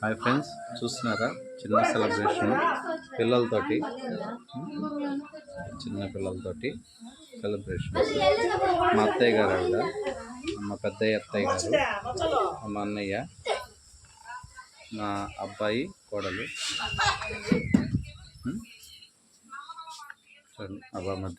Hi friends చూస్తున్నారా? చిన్న celebration పిల్లలతోటి. చిన్న పిల్లలతోటి సెలబ్రేషన్. మా అత్తయ్య గారు ఆవిడ మా పెద్దయ్య అత్తయ్య గారు మా అన్నయ్య నా అబ్బాయి కోడలు. చూడండి అబ్బాయి మధ్య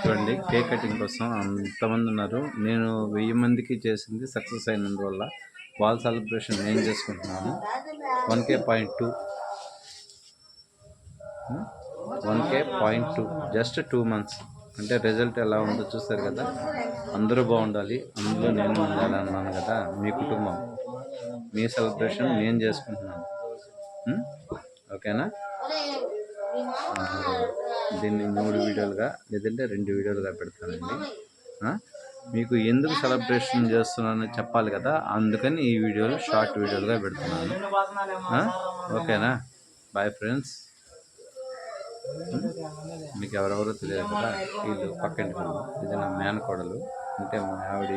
చూడండి కేక్ కటింగ్ కోసం అంతమంది ఉన్నారు. నేను వెయ్యి మందికి చేసింది సక్సెస్ అయినందువల్ల వాల్ సెలబ్రేషన్ నేను చేసుకుంటున్నాను. One K point two one K point two just two months అంటే రిజల్ట్ ఎలా ఉందో చూస్తారు కదా? అందరూ బాగుండాలి అందులో నేను ఉండాలి అన్నాను కదా మీ కుటుంబం. మీ సెలబ్రేషన్ నేను చేసుకుంటున్నాను? ఓకేనా ఆ, దీన్ని మూడు వీడియోలుగా లేదంటే రెండు వీడియోలుగా పెడతానండి. మీకు ఎందుకు సెలబ్రేషన్ చేస్తున్నానో చెప్పాలి కదా అందుకని ఈ వీడియోలు షార్ట్ వీడియోలుగా పెడుతున్నాను. ఓకేనా? బాయ్ ఫ్రెండ్స్ మీకు ఎవరెవరో తెలియదు కదా వీళ్ళు పక్కింటి ఇది నా మేనకోడలు అంటే మా ఆవిడ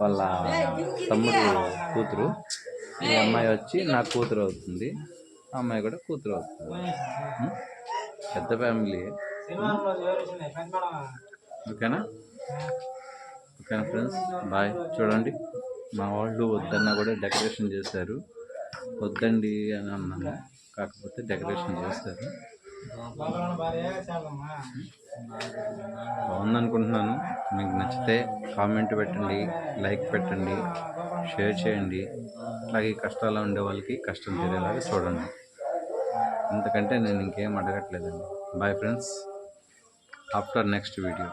వాళ్ళ తమ్ముడు కూతురు. ఈ అమ్మాయి వచ్చి నా కూతురు అవుతుంది ఆ అమ్మాయి కూడా కూతురు అవుతుంది. పెద్ద ఫ్యామిలీ. ఓకేనా? ఓకేనా ఫ్రెండ్స్? బాయ్. చూడండి మా వాళ్ళు వద్దన్నా కూడా డెకరేషన్ చేశారు. వద్దండి అని అన్నాను. కాకపోతే డెకరేషన్ చేస్తారు బాగుందనుకుంటున్నాను. మీకు నచ్చితే కామెంట్ పెట్టండి లైక్ పెట్టండి షేర్ చేయండి. అలాగే కష్టాల్లో ఉండే వాళ్ళకి కష్టం తీరేలాగా చూడండి. ఎందుకంటే నేను ఇంకేం అడగట్లేదండి. Bye friends after next video